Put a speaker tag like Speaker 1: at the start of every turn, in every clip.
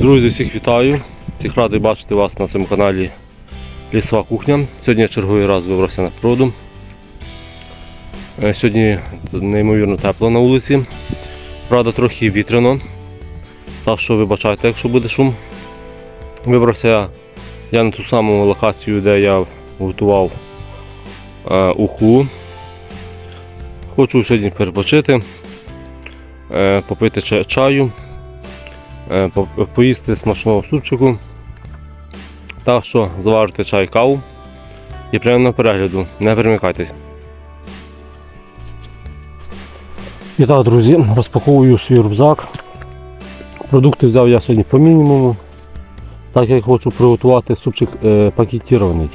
Speaker 1: Друзі, всіх вітаю. Всіх радий бачити вас на своєму каналі Лісова кухня. Сьогодні я черговий раз вибрався на природу. Е, Сьогодні неймовірно тепло на вулиці. Правда, трохи вітряно. Так що вибачайте, якщо буде шум. Вибрався я на ту саму локацію, де я готував е, уху. Хочу сьогодні перепочити, е, попити чаю. Е, по- поїсти смачного супчику. Так що зварити чай каву і приємного перегляду. Не перемикайтесь. І так, друзі, розпаковую свій рюкзак. Продукти взяв я сьогодні по мінімуму, так як хочу приготувати супчик е, пакетірований.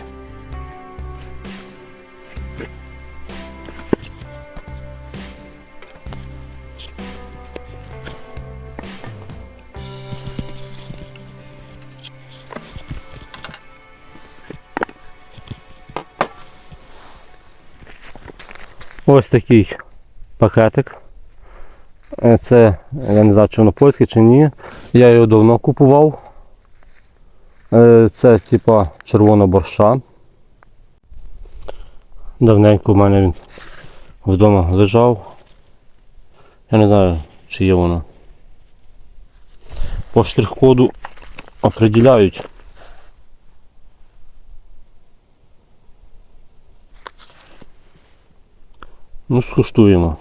Speaker 1: Ось такий пакетик. Е, Це, я не знаю, чи воно польське чи ні. Я його давно купував. Е, Це типа червона борша. Давненько в мене він вдома лежав. Я не знаю, чи є воно. По штрих-коду определяють. Ну, скуштуємо.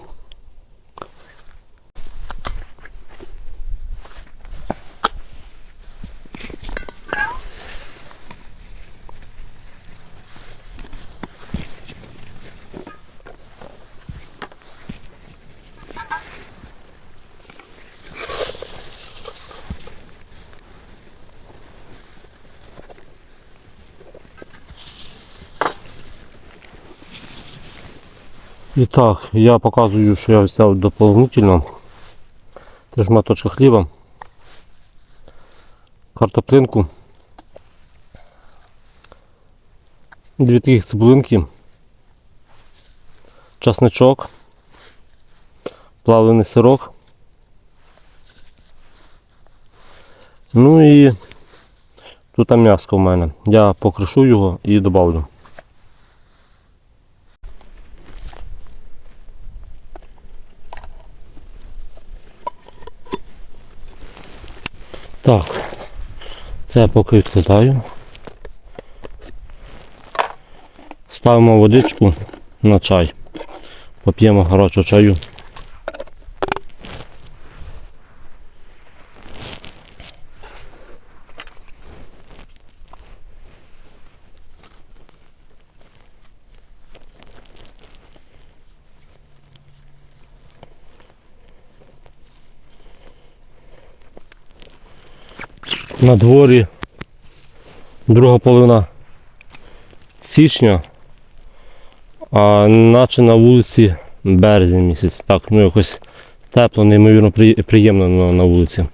Speaker 1: І так, я показую, що я взяв доповнительно. Три шматочка хліба, картоплинку, дві таких цибулинки, часничок, плавлений сирок. Ну і тут м'яско в мене. Я покришу його і добавлю. Так, це поки відкладаю. Ставимо водичку на чай. Поп'ємо гарячого чаю. На дворі друга половина січня, а наче на вулиці березень місяць. Так, ну якось тепло, неймовірно приємно на, вулиці.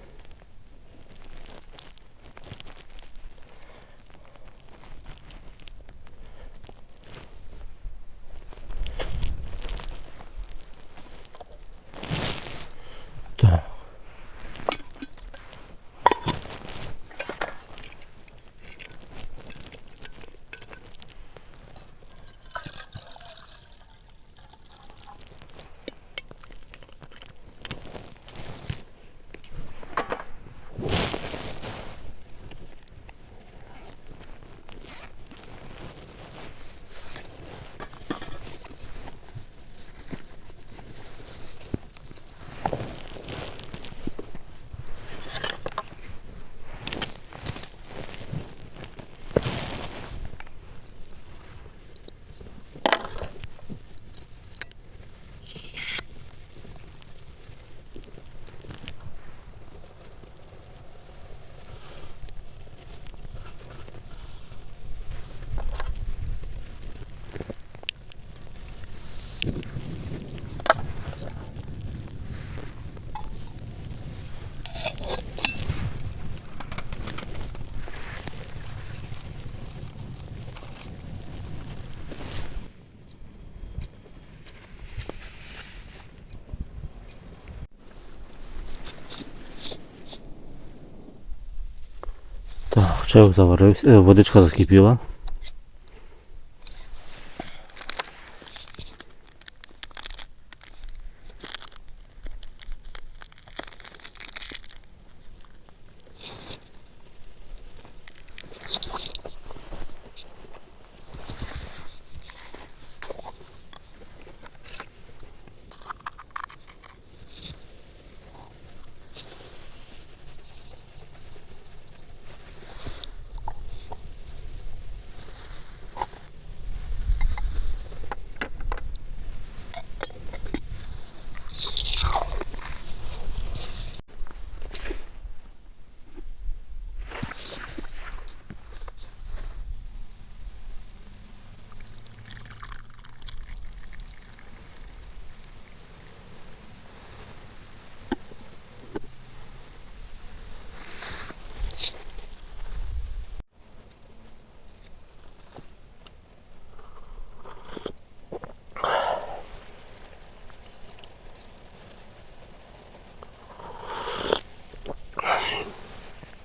Speaker 1: Так. Чайок заварився, е, водичка закипіла.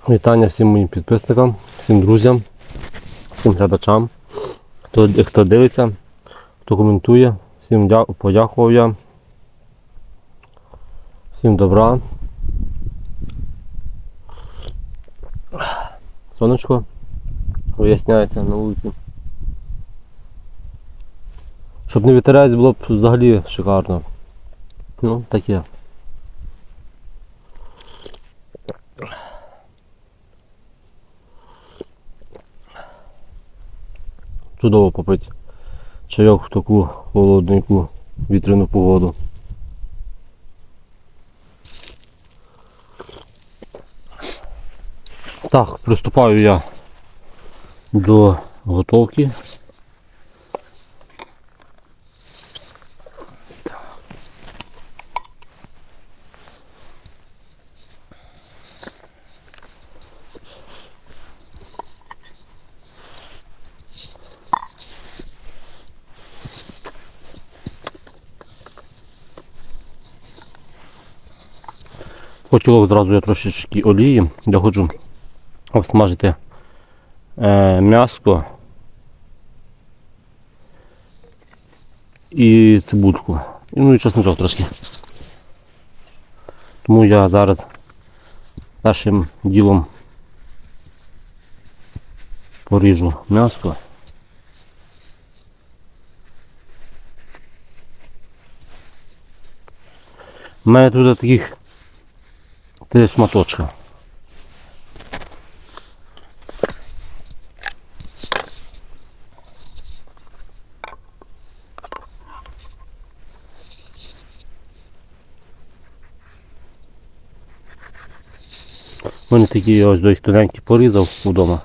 Speaker 1: Вітання всім моїм підписникам, всім друзям, всім глядачам, хто, хто дивиться, хто коментує, всім дя- подякував я. Всім добра. Сонечко виясняється на вулиці. Щоб не вітерець було б взагалі шикарно. Ну, таке. Чудово попити чайок в таку холодненьку вітряну погоду. Так, приступаю я до готовки. Потілок зразу я трошечки олії, хочу обсмажити е, м'ясо і цибульку. Ну і чесночок трошки. Тому я зараз першим ділом поріжу м'ясо. У мене тут таких три шматочка. Вони такі ось до їх тоненькі порізав вдома.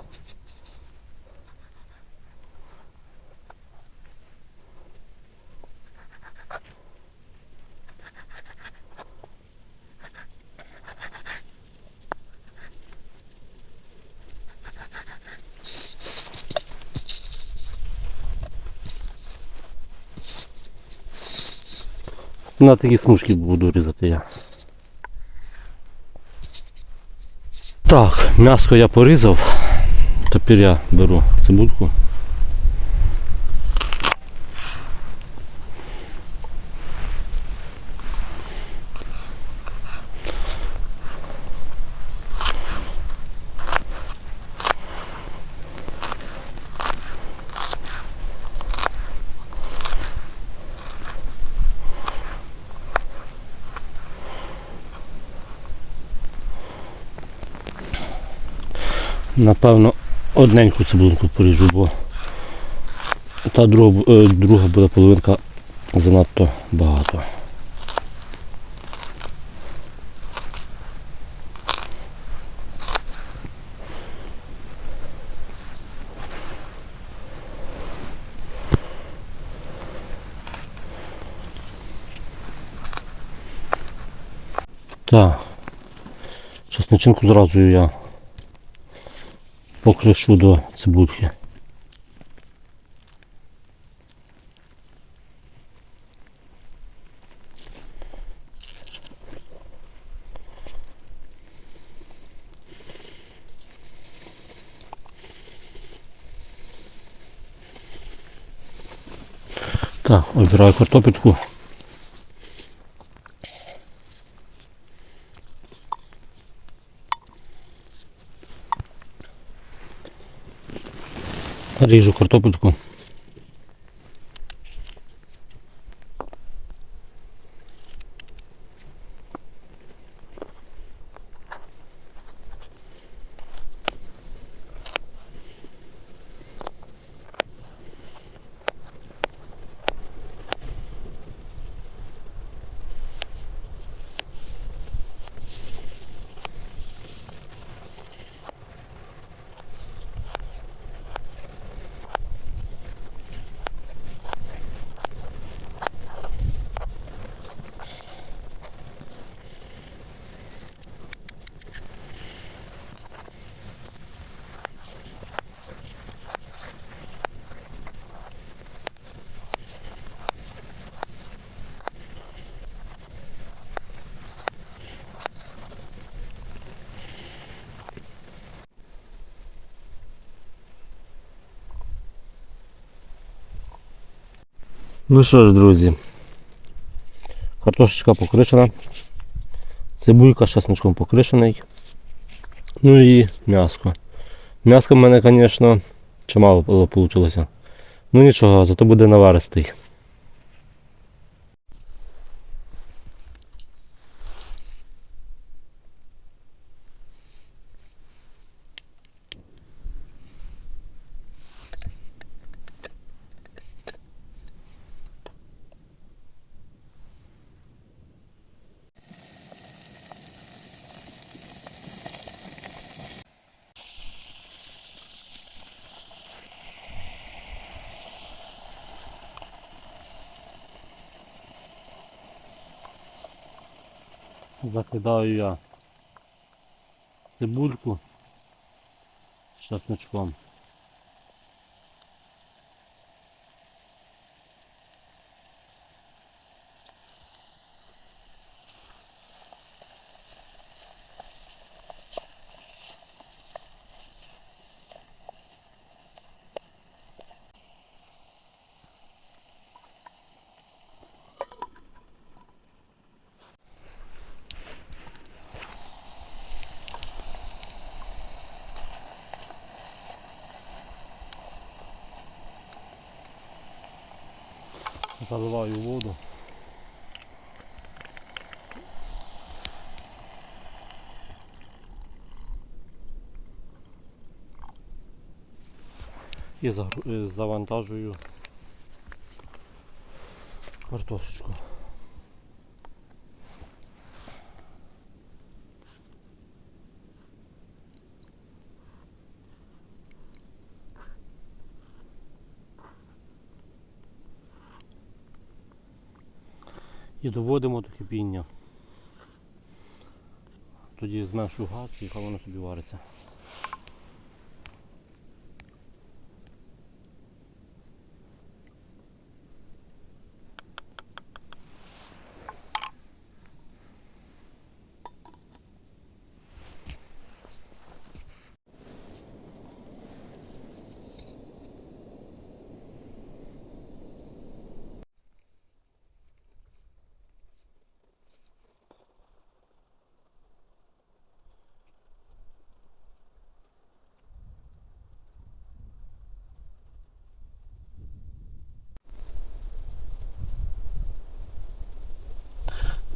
Speaker 1: На такі смужки буду різати я. Так, м'ясо я порізав. Тепер я беру цибульку. Напевно, одненьку цибулинку поріжу, бо та друга, е, друга буде половинка занадто багато. Так, чесничинку зразу я покришу до цибульки. Так, обираю картопельку. Ріжу картопельку. Ну що ж, друзі, картошечка покришена, цибулька з часничком покришений. Ну і м'яско. М'яско в мене, звісно, чимало вийшло. Ну нічого, зато буде наваристий. Закидаю я цибульку з чесночком. І завантажую картошечку. І доводимо до кипіння. Тоді зменшу газ і хай собі вариться.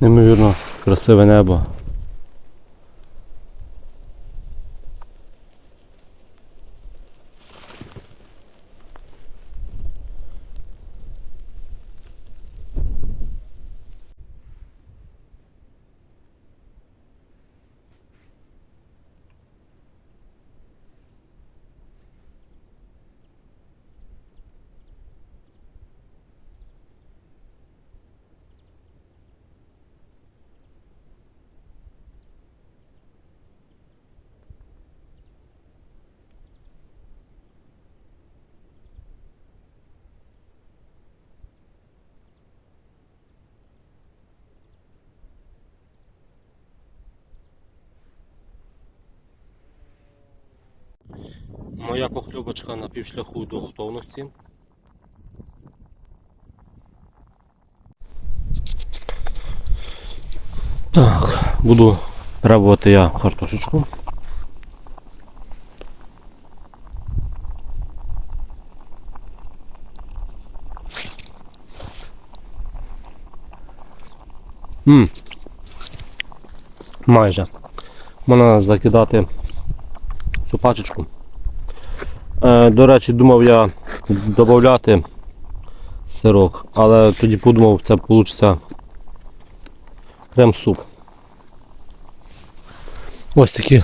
Speaker 1: Неймовірно красиве небо. Моя похлюбочка на півшляху до готовності. Так, буду грабувати я картошечку. Ммм, майже. Можна закидати цю пачечку. Е, до речі, думав я додати сирок, але тоді подумав, це вийде крем-суп. Ось такі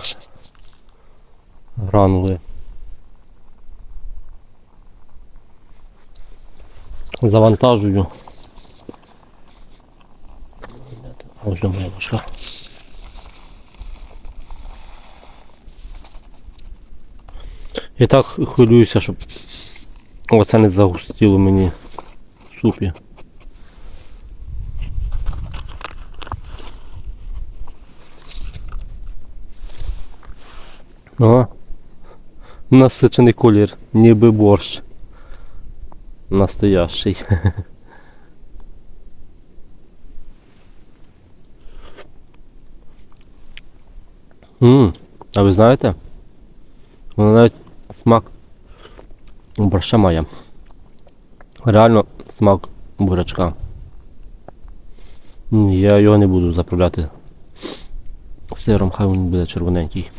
Speaker 1: гранули. Завантажую. Ось де моя І так хвилююся, щоб оце не загустіло мені в супі. Ага. Насичений колір, ніби борщ. Настоящий. Ммм, а ви знаєте? Воно навіть смак борща має. Реально смак бурячка. Я його не буду заправляти сиром, хай він буде червоненький.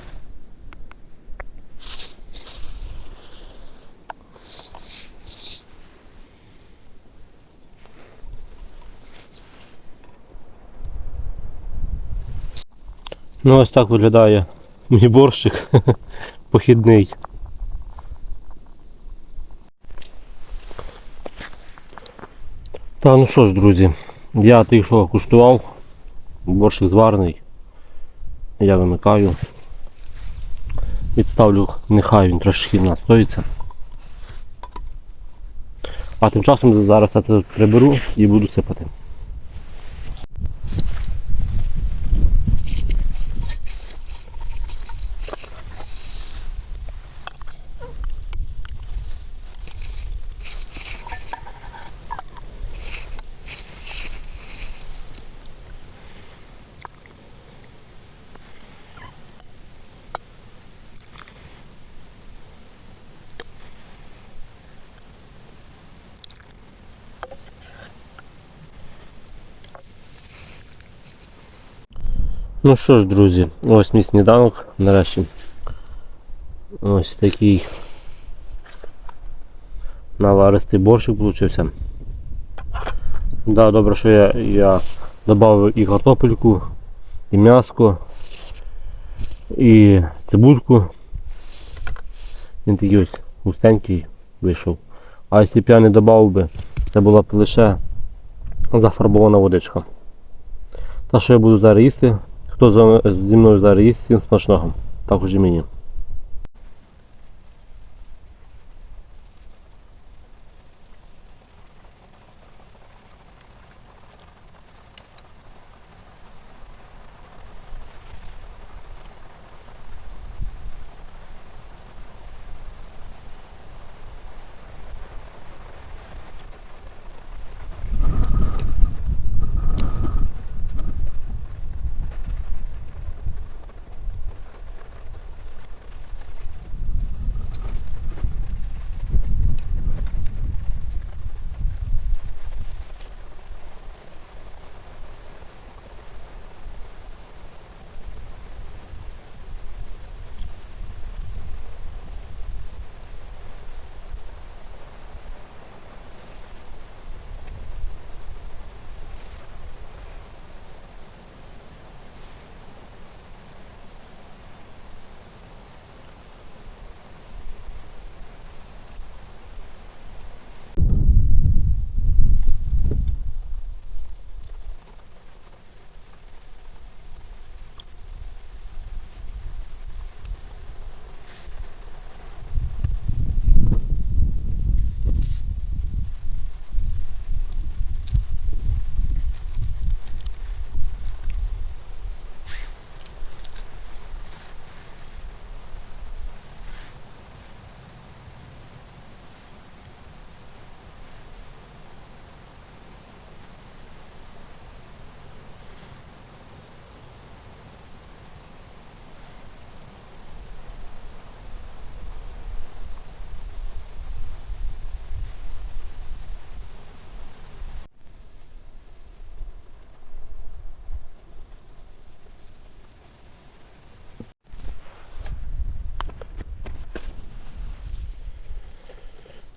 Speaker 1: Ну ось так виглядає мій борщик похідний. Та ну що ж, друзі, я тих, що куштував, борщик зварений. Я вимикаю. Відставлю, нехай він трошки настоїться. А тим часом зараз я це приберу і буду сипати. Ну що ж, друзі, ось мій сніданок нарешті. Ось такий наваристий борщик получився. Да, добре, що я, я додав і картопельку, і м'яско, і цибульку. Він такий ось густенький вийшов. А якщо б я не додав би, це була б лише зафарбована водичка. Та що я буду зараз їсти, Хто зі мною зараз їсть, всім смачного. Також і мені.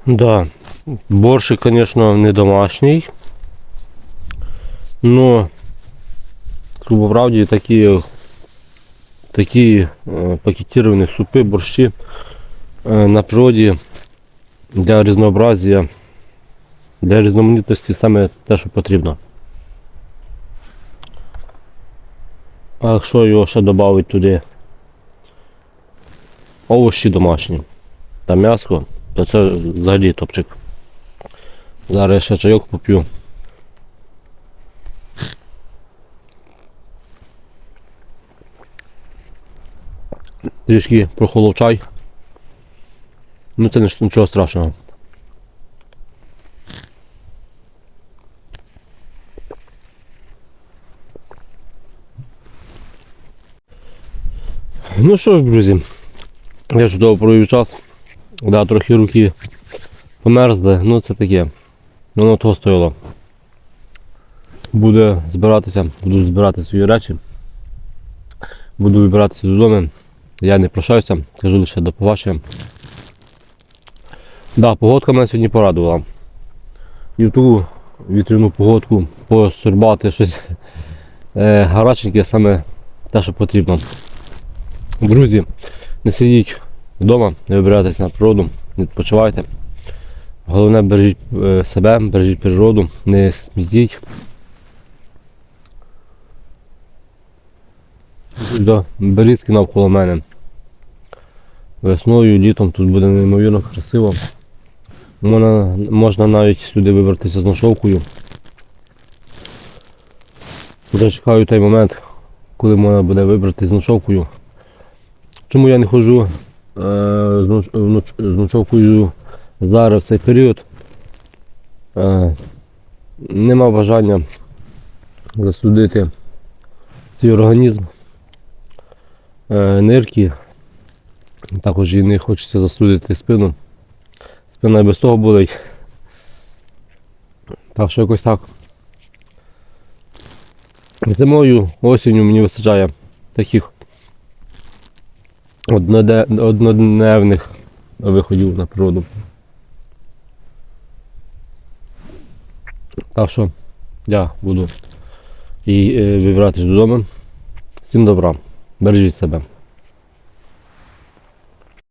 Speaker 1: Да, борщик, конечно, не домашній. Но, по правді, такі, такі е, пакетировані супи, борщі е, на природі для різнообразія, для різноманітності саме те, що потрібно. А якщо його ще додати туди овочі домашні та м'ясо, то це взагалі топчик. Зараз я ще чайок поп'ю. Трішки прохолов чай. Ну це нічого страшного. Ну що ж, друзі, я чудово провів час. Да, трохи руки померзли, ну це таке. Воно того стоїло. Буду збиратися, буду збирати свої речі. Буду вибиратися додому. Я не прощаюся, кажу лише до побачення. Да, погодка мене сьогодні порадувала. І в ту вітряну погодку посурбати щось е, гаряченьке, саме те, що потрібно. Друзі, не сидіть вдома, не вибирайтесь на природу, не відпочивайте. Головне бережіть е, себе, бережіть природу, не смітіть. Берізки навколо мене. Весною, літом тут буде неймовірно красиво. Можна, можна навіть сюди вибратися з ношовкою. Вже чекаю той момент, коли можна буде вибрати з ночовкою. Чому я не ходжу вноч- з ночовкою зараз в цей період? Е, нема бажання засудити свій організм, е, нирки. Також і не хочеться засудити спину. Спина і без того болить. Так що якось так. Зимою, осінню мені вистачає таких однодневних виходів на природу. Так що я буду і е, вибиратись додому. Всім добра. Бережіть себе.